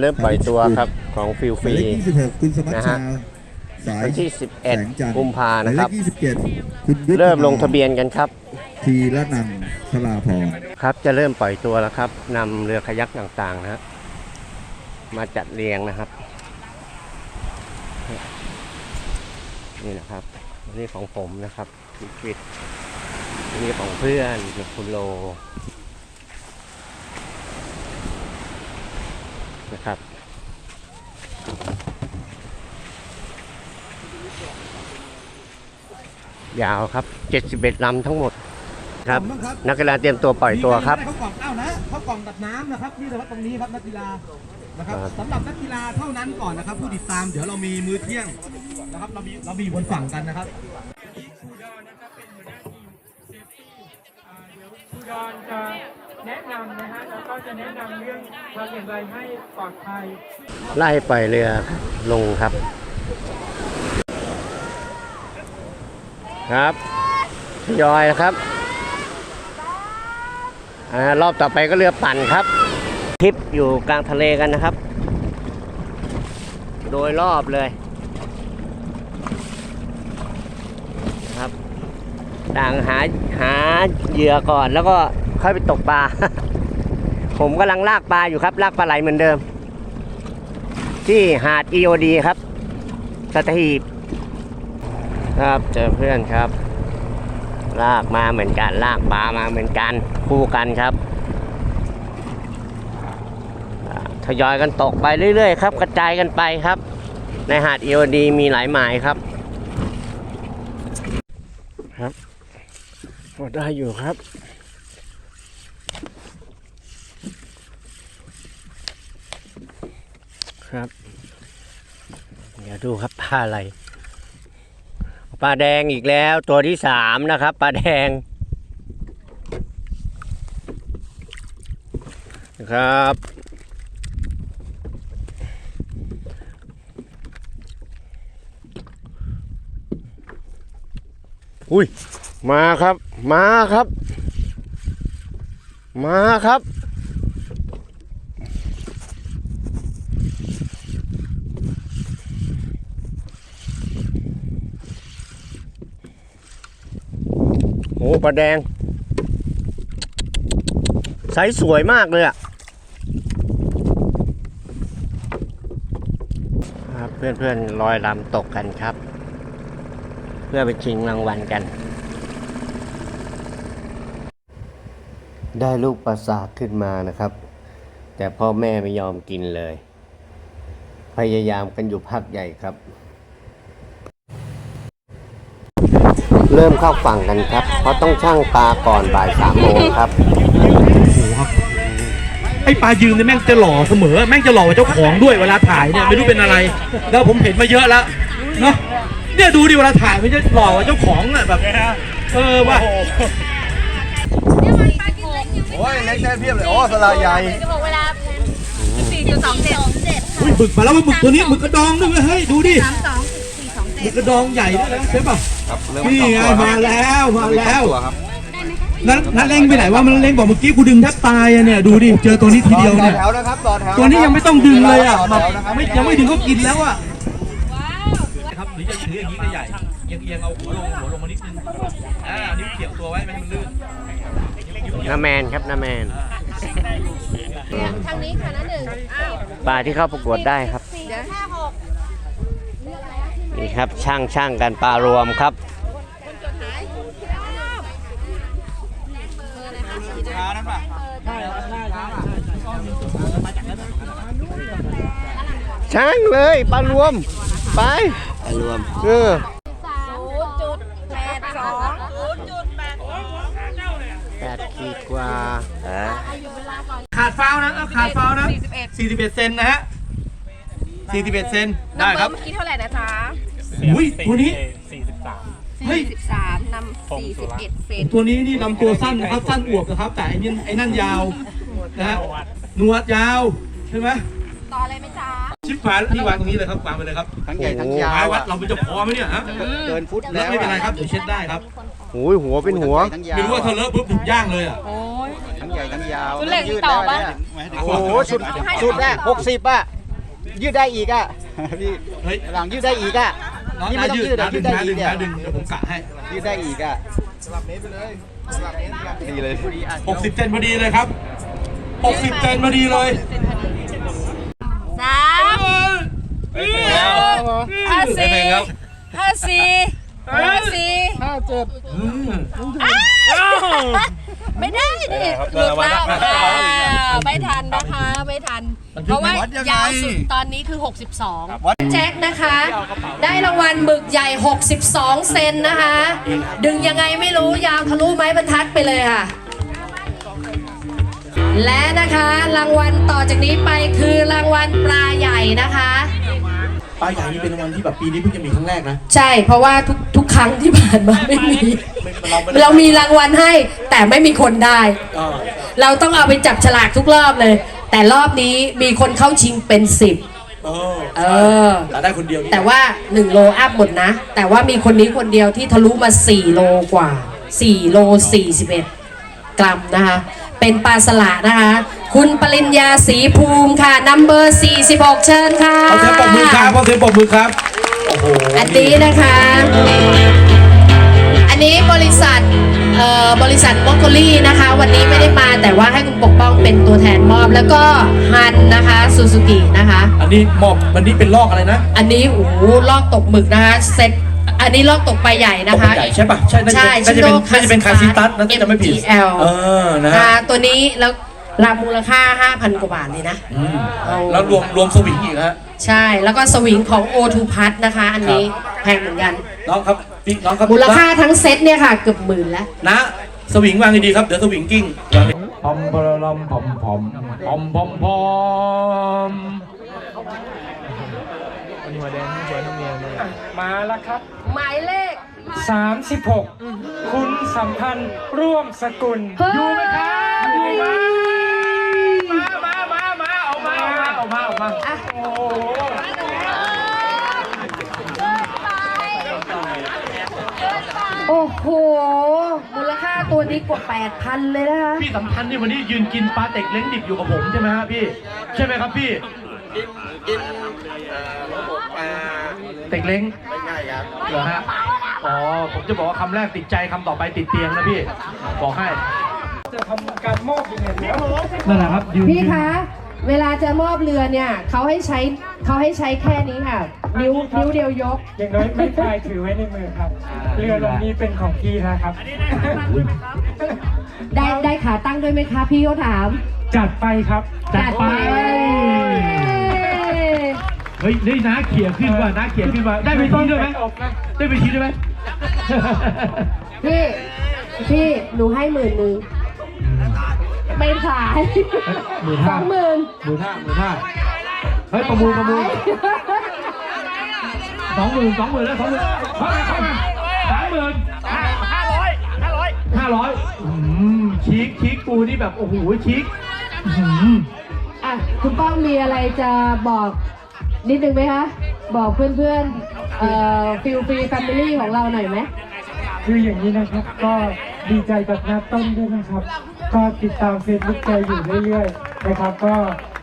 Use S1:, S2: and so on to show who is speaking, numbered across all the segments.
S1: เริ่มปล่อยตัวครับของฟิล
S2: ห
S1: ฟ
S2: มาย
S1: รี
S2: เลข26 คุณสมัช
S1: นะ
S2: ชา
S1: ฮะ
S2: สาย
S1: วันที่
S2: แสงจันท
S1: 11กุมภานะครับ
S2: หมายเลข27 คุณยุทธ
S1: เริ่มลงทะเบียนกันครับ
S2: ทีละนันท์ชลาพร
S1: ครับจะเริ่มปล่อยตัวแล้วครับนำเรือคายักต่างๆนะฮะมาจัดเรียงนะครับ นี่นะครับนี่ของผมนะครับฟิตฟิตนี่ของเพื่อนคุณโลนะครับ ยาวครับ 71ลำทั้งหมดครับ นักกีฬาเตรียมตัวปล่อยตัวครับ
S3: มีใได้เข้ากล่องเอ้านะเข้ากล่องตัดน้ำนะครับนี่นะครับตรงนี้ครับนักกีฬานะครับ
S1: ครับ
S3: สำหรับนักกีฬาเท่านั้นก่อนนะครับ ผู้ติดตามเดี๋ยวเรามีมือเที่ยงนะครับเรามีเรามีบนฝั่งกันนะครับ
S4: อุดรจะแนะนำนะฮะแล้วก็จะแนะนำเรื่องทำอย่างไรให้ปลอดภัย
S1: ไล่ปล่อยเรือลงครับ ครับทยอยนะครับอรอบต่อไปก็เรือปั่นครับทริปอยู่กลางทะเลกันนะครับ โดยรอบเลยนะครับ ต่างหาหาเหยื่อก่อนแล้วก็ค่อยไปตกปลา ผมกำลังลากปลาอยู่ครับ ลากปลาไหลเหมือนเดิม ที่หาด EOD ครับ สัตหีบ ครับเจอเพื่อนครับ ลากมาเหมือนกัน ลากปลามาเหมือนกัน คู่กันครับทยอยกันตกไปเรื่อยๆครับ กระจายกันไปครับ ในหาด EOD มีหลายหมายครับครับพอได้อยู่ครับ ครับ เดี๋ยวดูครับปลาอะไร ปลาแดงอีกแล้วตัวที่สามนะครับปลาแดงนะครับอุ้ยมาครับ มาครับ มาครับ ปลาแดงไซส์สวยมากเลยอะครับเพื่อนๆลอยลำตกกันครับ เพื่อไปชิงรางวัลกัน ได้ลูกปลาสากขึ้นมานะครับ แต่พ่อแม่ไม่ยอมกินเลย พยายามกันอยู่พักใหญ่ครับ เริ่มเข้าฝั่งกันครับ เพราะต้องช่างปลาก่อนบ่ายสามโมงครับ
S3: โอ้โหครับไอปลายืนเนี่ยแม่งจะหล่อเสมอ แม่งจะหล่อกว่าเจ้าของด้วยเวลาถ่ายเนี่ยไม่รู้เป็นอะไร แล้วผมเห็นมาเยอะแล้วเนาะเนี่ยดูดิเวลาถ่ายมันจะหล่อกว่าเจ้าของอะแบบเออว่ะ
S5: โอ้ยเล็กได้เพียบเลยโอ้สลาใหญ่
S6: จะบอกเวลาสี่จุดสองเจ็ดเจ็ด
S3: อุ้ยหมึกมาแล้วเว้ยหมึกตัวนี้หมึกกระดองด้วยเวยเฮ้ยดูดิ
S6: สามสองสี่สอง
S3: ห มึ
S6: เจ็ด
S3: กกระดองใหญ่ด้วยนะใช่ป่ะ
S5: ครับเริ่ม
S3: นี่ไง
S5: สอตัว
S3: มาแล้วมา
S5: เริ่
S3: แล้ว
S5: สองตัวครับ
S3: นั้นนั้นเล้งไปไหนวะมันเล้งบอกเมื่อกี้กูดึงแทบตายอะเนี่ยดูดิเจอตัวนี้ทีเดียว
S5: ต่อ
S3: เนี่ย
S5: แถวนะครับต่อแถว
S3: ตัวนี้ยังไม่ต้องดึงเลยอะ
S5: ต่อ
S3: แบบ
S5: แถวนะครับ
S3: ไม่ยังไม่ถึงก็กินแล้วอะครับหรือจะถืออย่างนี้ก็ใหญ่เอียงเอียงเอาหัวลงหัวลงมานิดนึงอ่านิ้วเกี่ยวตัวไว้ไม่ให้มันลื่น
S1: นาแมนครับนาแมน
S6: ทางนี้ค่ะนะหนึ่งอ้าว
S1: ปลาที่เข้าประกวดได้ครับ
S6: สี่ห้าหก
S1: นี่ครับช่างช่างกันปลารวมครับ
S5: ช้านั้นป่ะ
S1: ช่างเลยปลารวม ไปปลารวมเออ
S6: ศูนย์จุดแปดสองศูนย์จุดแปดสอง
S1: แปดขีดกว่าฮะ
S3: ขาดฟาวล์นะเอาขาดฟาวล์นะ
S6: สี่สิบเอ็ด
S3: 41เซนนะฮะ41เซนได้ครับ
S6: เมื่อกี้เท่าไหร่นะจ๊ะ
S3: อุ้ยตัวนี้เฮ้ย
S6: สิบสามนำสี่สิบเอ็ดเซน
S3: ตัวนี้นี่ลำตัวสั้นนะครับสั้นอวบนะครับ แต่ไอ้นี่ไอ้นั่นยาวนะฮะหนวดยาวใช่ไหม
S6: ต่ออะไรไหมจ๊ะ
S3: ชิปฝาที่วางตรงนี้เลยครับวางไปเลยครับ
S5: ทั้งใหญ่ทั้งยา
S3: หา
S5: วย
S3: วัดเราเป็นเจะพอไหมเนี่ยฮะ
S5: เกินฟุต
S3: แล้
S5: แล้วว
S3: ไม่เป็นไรครับเดี๋ยวเช็ดได้ครับ
S1: โอ้ยหัวเป็นหัว
S5: ทั้งยาว
S3: ไม่รู้ว่าถ้าเลอะปุ๊บถูกย่างเลยอะ
S5: ทั้งใหญ่ทั้งยาว
S6: คุณเล่งต่อปะ
S5: โอ้โหสุดสุดแรกหกสิบอะยืดได้อีกอะพี่
S3: เฮ้ย
S5: หลังยืดได้อีกอะ
S3: น้อง
S5: นี่
S3: นา
S5: ไม่ต้อง
S3: ยืด
S5: ยืด
S3: นะ
S5: อะ
S3: ดึ
S5: ยื
S3: ง
S5: ดได้
S3: นะ
S5: อี
S3: ดึ
S5: ก
S3: ง
S5: เนี่ย
S3: นะดึงเดี๋ยวผมกะให้
S5: ยืดได้อีกอะสลับเมตรไปเลยสลับเมตรดีเลย
S3: 60เซนพอดีเลยครับ60เซนพอดีเลย
S6: สามห้าสี่ห้าสี่ห้าสี่
S3: อืม
S6: ไม่ได้ดิหลุดแล้วอ่าไม่ทันนะคะ ไม่ทัน เพราะว่ายาวสุดตอนนี้คือ62 แจ็คนะคะ ได้รางวัลหมึกใหญ่ 62 เซนนะคะ ดึงยังไงไม่รู้ยาวทะลุไม้บรรทัดไปเลยค่ะ และนะคะรางวัลต่อจากนี้ไปคือรางวัลปลาใหญ่นะคะ
S3: ปลาใหญ่นี่เป็นรางวัลที่แบบปีนี้เพิ่งจะมีครั้งแรกนะ
S6: ใช่เพราะว่าทุกทุกครั้งที่ผ่านมาไม่มี
S3: เราไม่ได้
S6: เรามีรางวัลให้แต่ไม่มีคนได้
S3: เออ
S6: เราต้องเอาไปจับฉลากทุกรอบเลย แต่รอบนี้มีคนเข้าชิงเป็นสิบ
S3: เออ
S6: เออ
S3: แต่ได้คนเดียวนี่
S6: แต่ว่า 1 โลอัพหมดนะ แต่ว่ามีคนนี้คนเดียวที่ทะลุมา 4 โลกว่า 4 โล 41 กรัมนะคะ เป็นปลาสละนะคะ คุณปริญญาศรีภูมิค่ะนัมเบอร์ 46 เชิญค่ะ
S3: ขอเสียงปรบมือครับขอเสียงปรบมือครับโอ้โห
S6: อันนี้นะคะ อันนี้บริษัทเอ่อ บริษัทมอคโกลี่นะคะ วันนี้ไม่ได้มาแต่ว่าให้คุณปกป้องเป็นตัวแทนมอบแล้วก็ฮันนะคะซูซูกินะคะ
S3: อันนี้มอบวันนี้เป็นลอกอะไรนะ
S6: อันนี้โอ้โหลอกตกหมึกนะคะเซ็ตอันนี้ลอกตกปลาใหญ่นะคะ
S3: ใหญ่ใช่ปะใช่น่าจะ
S6: ใช่
S3: น่าจะเป็น
S6: ชิโร่
S3: น่าจะเป็นคา
S6: Custard
S3: ซิตัสนะถ้าจะไม่ผิด
S6: MTL
S3: เออนะ
S6: อ่า
S3: ฮะ
S6: ตัวนี้แล้ว รามูลค่า 5,000 กว่าบาทเลยนะ
S3: อืม
S6: เอา
S3: แล้วรวมรวมสวิงอีกฮะ
S6: ใช่แล้วก็สวิงของ O2 พัทนะคะ อันนี้แพงเหมือนกัน
S3: น้องครับพี่น้องครับ
S6: มูลค่าทั้งเซ็ตเนี่ยค่ะเกือบหมื่นแล้ว
S3: นะสวิงวางดีๆครับเดี๋ยวสวิงกิ้งวางดีพอมพอลมพอมพอมพอมพอมพอม
S4: มาแล้วครับ
S6: หมายเลข
S4: 36 คุณสัมพันธ์ร่วมสกุล อยู่ไหมครับอยู่ไหม มาออกมาออกมาโอ้โห
S6: โอ้โห มูลค่าตัวนี้กว่า8,000 เลยนะคะ
S3: พี่สัมพันธ์นี่วันนี้ยืนกินปลาเต็กเล้งดิบอยู่กับผมใช่ไหมฮะพี่ ใช่ไหมครับพี่เต็กเล้งไม่ใช่ครับเหรอฮะ อ๋อ ผมจะบอกว่าคำแรกติดใจคำต่อไปติดเตียงนะพี่ บอกให้
S4: จะทำการมอบยังไงเดี๋ยว
S3: นั่นแหละครับยืน
S6: พี่คะ เวลาจะมอบเรือเนี่ยเขาให้ใช้เขาให้ใช้แค่นี้ค่ะ นิ้วนิ้วเดียวยก
S4: อย่างน้อยไม่พายถือไว้ในมือครับ เรือลำนี้เป็นของพี่นะครับ
S6: ได้ได้ขาตั้งด้วยไหมคะพี่เขาถาม
S4: จัดไปครับ
S3: จัดไป เฮ้ยนี่น้าเขี่ยขึ้นว่ะน้าเขี่ยขึ้นว่ะได้ไปทีด้วยไหม
S4: อบนะ
S3: ได้ไปทีด้วยไหม
S6: พี่พี่หนูให้หมื่นหนึ่ง ไม่ขาย
S3: หมื่น
S6: ส
S3: ห้า
S6: องหมื่น
S3: หมื่นห้าหมื่นห้าเฮ้ยประมูลประมูลสองหมื่นสองหมื่นแล้วสองหมื่นเข้ามาเข้ามาสามหมื่นห้าร้อยห้าร้อยห้าร้อยชีกชีกกูนี่แบบโอ้โหชีกอื้อหือ
S6: อะคุณป้องมีอะไรจะบอกนิดนึงไหมคะ บอกเพื่อนๆเอ่อฟิลฟรีแฟมิลี่ของเราหน่อยไหม
S4: คืออย่างนี้นะครับก็ดีใจกับนัดต้นด้วยนะครับ ก็ติดตามเฟซบุ๊กใจอยู่เรื่อยๆนะครับ ก็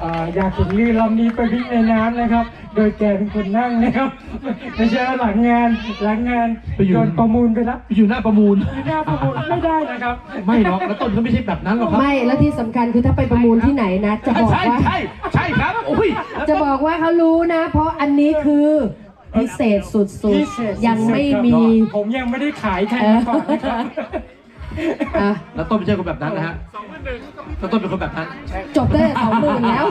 S4: เอ่ออยากเห็นลื่นลำนี้ไปวิ่งในน้ำนะครับ โดยแกเป็นคนนั่งนะครับไม่ใช่ว่าหลังงานหลังงานโดนประมูลไปแล้ว
S3: อยู่หน้าประมูล
S4: หน้าประมูลไม่ได้นะครับ
S3: ไม่หรอกแล้วต้นก็ไม่ใช่แบบนั้นหรอกครับ
S6: ไม่แล้วที่สำคัญคือถ้าไปประมูลที่ไหนนะ จะบอก
S3: ใช่
S6: ว่า
S3: ใช่ใช่ครับโอ้ย
S6: จะบอกว่าเขารู้นะ เพราะอันนี้คือพิเศษสุด
S4: พิเศษ
S6: ๆยังไม่มี
S4: ผมยังไม่ได้ขายใครมาก่อนนะครับ
S6: อะ
S3: แล้วต้นไม่ใช่คนแบบนั้นนะฮะแล้วต้นเป็นคนแบบนั้น
S6: จบได้สองหมื่นแล้ว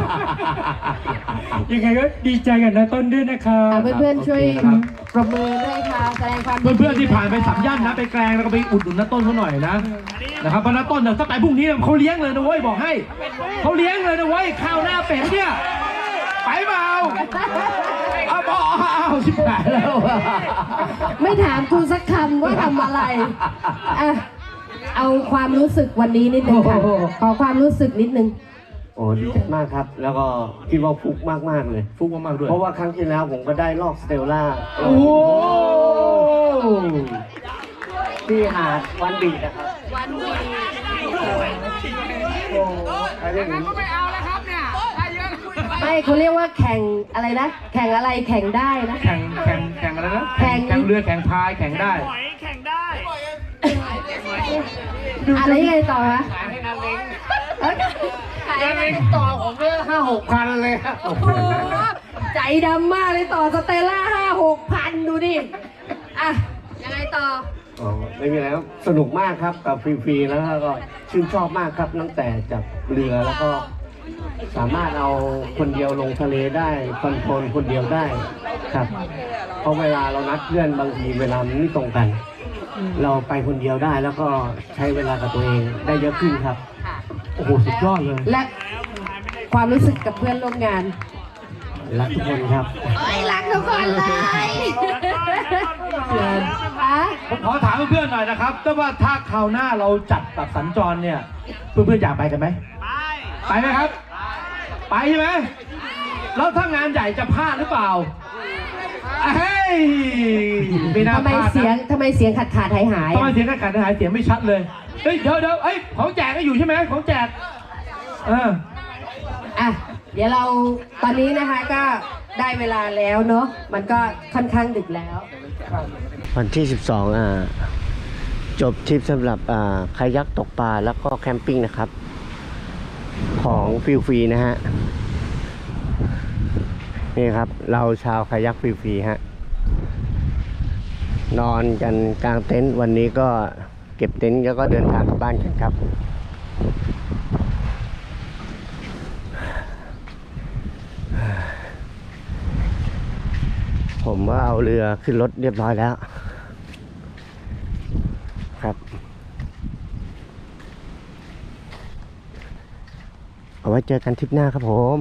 S4: ยังไงก็ดีใจกับนาต้นด้วยนะครับ
S6: อะเพื่อนๆช่วย
S3: ครับ
S6: ปรบมือด้วยค่ะ แสดงความยิดี
S3: เพื่อนๆที่ผ่านไปสามย่านนะไปแกลงแล้วก็ไปอุดหนุนน้าต้นเขาหน่อยนะนะครับเพราะน้าต้นเนี่ยถ้าไปพรุ่งนี้เขาเลี้ยงเลยนะเว้ยบอกให้เขาเลี้ยงเลยนะเว้ยข้าวหน้าเป็ดเนี่ยไปเปล่าเอาบอกเอาชิบหายแล้ว
S6: ไม่ถามกูสักคำว่าทำอะไรอะ เอาความรู้สึกวันนี้นิดนึงค่ะ
S4: โอ้โห
S6: ขอความรู้สึกนิดนึง
S1: โอ้ดีใจมากครับ แล้วก็คิดว่าฟุกมากมากๆเลย
S3: ฟุกมากๆด้วย
S1: เพราะว่าครั้งที่แล้วผมก็ได้ลอกสเตลล่า
S3: โอ้
S1: ที่หาดวันบีดนะครับ
S6: วันดี
S1: ใครได้เห็น
S6: ไม่เขาเรียกว่าแข่งอะไรนะ แข่งอะไรแข่งได้นะ
S3: แข่งแข่งแข่งอะไรนะ
S6: แข่ง
S3: แข่งเรือแข่งพายแข่งได้
S6: อะไรยังไงต่อคะขายให้ต่อผมเลยห้าหกพันเลยโอ้โหใจดำมากเลยต่อสเตลล่าห้าหกพันดูดิอะยังไงต่อ
S1: อ๋อไม่มีอะไรครับสนุกมากครับกับฟรีๆแล้วก็ชื่นชอบมากครับตั้งแต่จับเรือแล้วก็สามารถเอาคนเดียวลงทะเลได้คอนโทรลคนเดียวได้ครับ เพราะเวลาเรานัดเพื่อนบางทีเวลามันไม่ตรงกัน เราไปคนเดียวได้แล้วก็ใช้เวลากับตัวเองได้เยอะขึ้นครับ
S3: โอ้โหสุดยอดเลย
S6: และความรู้สึกกับเพื่อนร่วมงาน
S1: รักทุกคนครับ
S6: เอ้ยรักทุกคนเลยอะ
S3: ผมขอถามเพื่อนๆหน่อยนะครับถ้าว่าถ้าคราวหน้าเราจัดแบบสัญจรเนี่ย เพื่อนๆอยากไปกันไหมไปไปไหมครับ ไปใช่ไหมแล้วถ้างานใหญ่จะพลาดหรือเปล่าเฮ้ ยไม่น่า
S6: ทำไม
S3: พลาด
S6: เสียง
S3: นะ
S6: ทำไมเสียงขาดขาดหายหาย
S3: ทำไมเสียงขาดหายเสียงไม่ชัดเลย เฮ้ยเดี๋ยวเดี๋ยวเอ้ยของแจกก็อยู่ใช่ไหมของแจก เออ
S6: อะ เดี๋ยวเราตอนนี้นะคะก็ได้เวลาแล้วเนาะมันก็ค่อนข้างดึกแล้ว
S1: วันที่ 12อ่าจบทริปสำหรับอ่าคายักตกปลาแล้วก็แคมปิ้งนะครับ ของฟิลฟรีนะฮะ นี่ครับ เราชาวคายักฟิลฟรีฮะ นอนกันกลางเต็นท์วันนี้ก็เก็บเต็นท์แล้วก็เดินทางกลับบ้านกันครับ ผมว่าเอาเรือขึ้นรถเรียบร้อยแล้ว ครับ เอาไว้เจอกันทริปหน้าครับผม